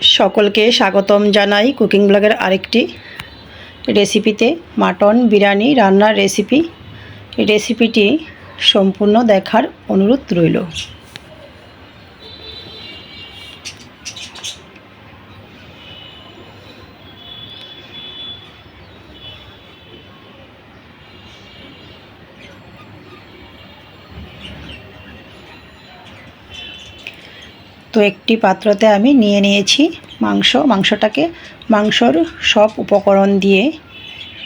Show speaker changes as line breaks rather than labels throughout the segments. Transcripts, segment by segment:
সকলকে স্বাগতম জানাই কুকিং ব্লগের আরেকটি রেসিপিতে। মাটন, বিরিয়ানি, রান্নার রেসিপি। রেসিপিটি সম্পূর্ণ দেখার অনুরোধ রইল। তো একটি পাত্রতে আমি নিয়ে নিয়েছি মাংস। মাংসটাকে মাংসর সব উপকরণ দিয়ে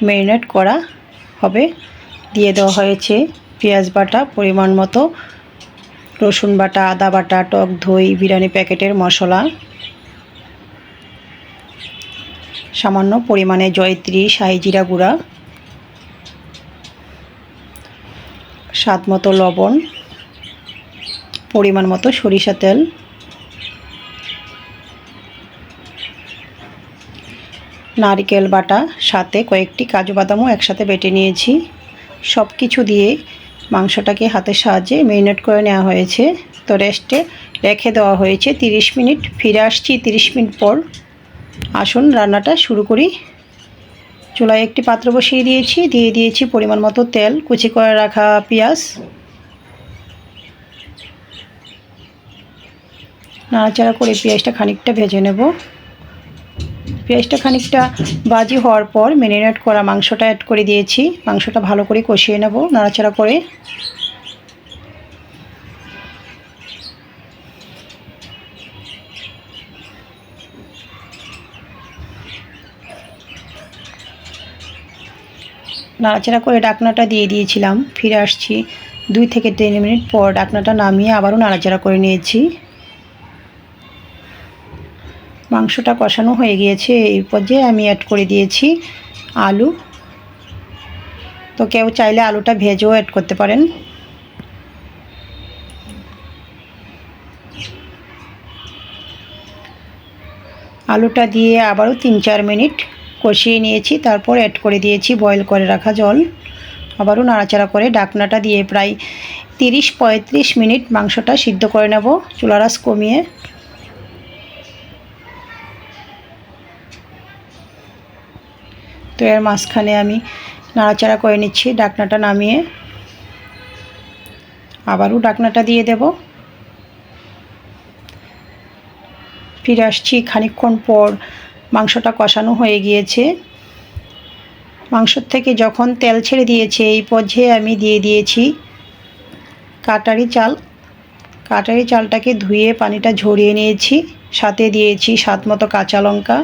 ম্যারিনেট করা হবে। দিয়ে দেওয়া হয়েছে পেঁয়াজ বাটা, পরিমাণ মতো রসুন বাটা, আদা বাটা, টক দই, বিরিয়ানি প্যাকেটের মশলা, সামান্য পরিমাণে জয়ত্রী, শাহি জিরা গুঁড়া, স্বাদ মতো লবণ, পরিমাণ মতো সরিষা তেল নারকেল বাটা, সাথে কয়েকটি কাজু বাদামও একসাথে বেটে নিয়েছি। সব কিছু দিয়ে মাংসটাকে হাতের সাহায্যে মেরিনেট করে নেওয়া হয়েছে। তো রেস্টে রেখে দেওয়া হয়েছে 30 মিনিট। ফিরে আসছি 30 মিনিট পর। আসুন, রান্নাটা শুরু করি। চুলায় একটি পাত্র বসিয়ে দিয়েছি। দিয়ে দিয়েছি পরিমাণ মতো তেল, কুচি করে রাখা পেঁয়াজ। নাড়াচাড়া করে পেঁয়াজটা খানিকটা ভেজে নেব। পেঁয়াজটা খানিকটা বাজি হওয়ার পর ম্যারিনেট করা মাংসটা অ্যাড করে দিয়েছি। মাংসটা ভালো করে কষিয়ে নেব, নাড়াচাড়া করে। নাড়াচাড়া করে ডাকনাটা দিয়ে দিয়েছিলাম, ফিরে আসছি। দুই থেকে তিন মিনিট পর ডাকনাটা নামিয়ে আবারও নাড়াচাড়া করে নিয়েছি। মাংসটা কষানো হয়ে গিয়েছে, এই পর্যায়ে আমি অ্যাড করে দিয়েছি আলু। তো কেউ চাইলে আলুটা ভেজেও অ্যাড করতে পারেন। আলুটা দিয়ে আবারও তিন চার মিনিট কষিয়ে নিয়েছি, তারপর অ্যাড করে দিয়েছি বয়েল করে রাখা জল। আবারও নাড়াচাড়া করে ডাকনাটা দিয়ে প্রায় তিরিশ পঁয়ত্রিশ মিনিট মাংসটা সিদ্ধ করে নেব চুলারাস কমিয়ে। তো এর মাঝখানে আমি নাড়াচাড়া করে নিচ্ছি, ডাকনাটা নামিয়ে। আবারও ডাকনাটা দিয়ে দেব। ফিরে আসছি, খানিকক্ষণ পর মাংসটা কষানো হয়ে গিয়েছে। মাংসর থেকে যখন তেল ছেড়ে দিয়েছে, এই পর্যায়ে আমি দিয়ে দিয়েছি কাটারি চাল। কাটারি চালটাকে ধুয়ে পানিটা ঝরিয়ে নিয়েছি, সাথে দিয়েছি স্বাদ মতো কাঁচা লঙ্কা,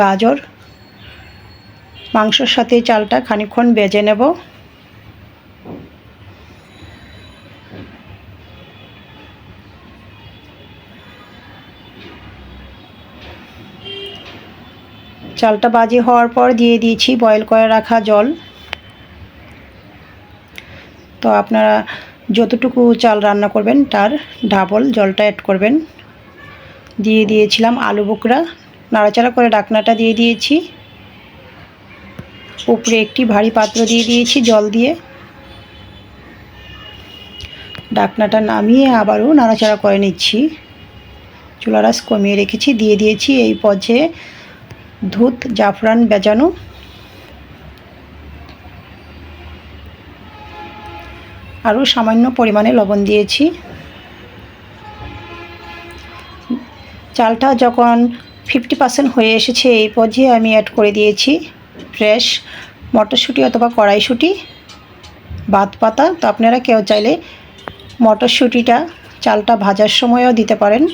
গাজর মাংসর সাথে চালটা খানিক্ষণ বেজে নেব। চালটা বাজি হওয়ার পর দিয়ে দিয়েছি বয়েল করে রাখা জল। তো আপনারা যতটুকু চাল রান্না করবেন তার ডাবল জলটা অ্যাড করবেন। দিয়ে দিয়েছিলাম আলু বোকরা। নাড়াচাড়া করে ডাকনাটা দিয়ে দিয়েছি। উপরে একটি ভারী পাত্র দিয়ে দিয়েছি জল দিয়ে। ডাকনাটা নামিয়ে আবারও নাড়াচাড়া করে নিচ্ছি। চুলারাস কমিয়ে রেখেছি, দিয়ে দিয়েছি এই পর্যায়ে ধুত, জাফরান বেজানো। আরও সামান্য পরিমাণে লবণ দিয়েছি। চালটা যখন ফিফটি পার্সেন্ট হয়ে এসেছে, এই পর্যায়ে আমি অ্যাড করে দিয়েছি। ফ্রেশ মটরশুঁটি অথবা কড়াইশুঁটি বাদ পাতা। তো আপনারা কেউ চাইলে মটরশুঁটিটা, চালটা ভাজার সময়ও দিতে পারেন।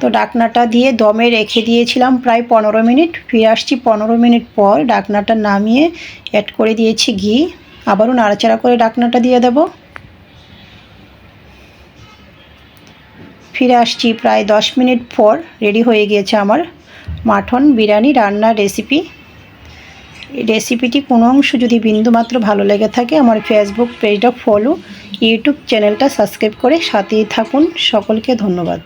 তো ডাকনাটা দিয়ে দমে রেখে দিয়েছিলাম প্রায় পনেরো মিনিট। ফিরে আসছি পনেরো মিনিট পর। ডাকনাটা নামিয়ে অ্যাড করে দিয়েছি ঘি। আবারও নাড়াচাড়া করে ডাকনাটা দিয়ে দেব। ফিরে আসছি প্রায় দশ মিনিট পর। রেডি হয়ে গিয়েছে আমার মাটন, বিরিয়ানি, রান্নার রেসিপি রেসিপিটি কোনো অংশ যদি বিন্দুমাত্র ভালো লেগে থাকে, আমার ফেসবুক পেজটা ফলো ইউটিউব চ্যানেলটা সাবস্ক্রাইব করে সাথেই থাকুন। সকলকে ধন্যবাদ।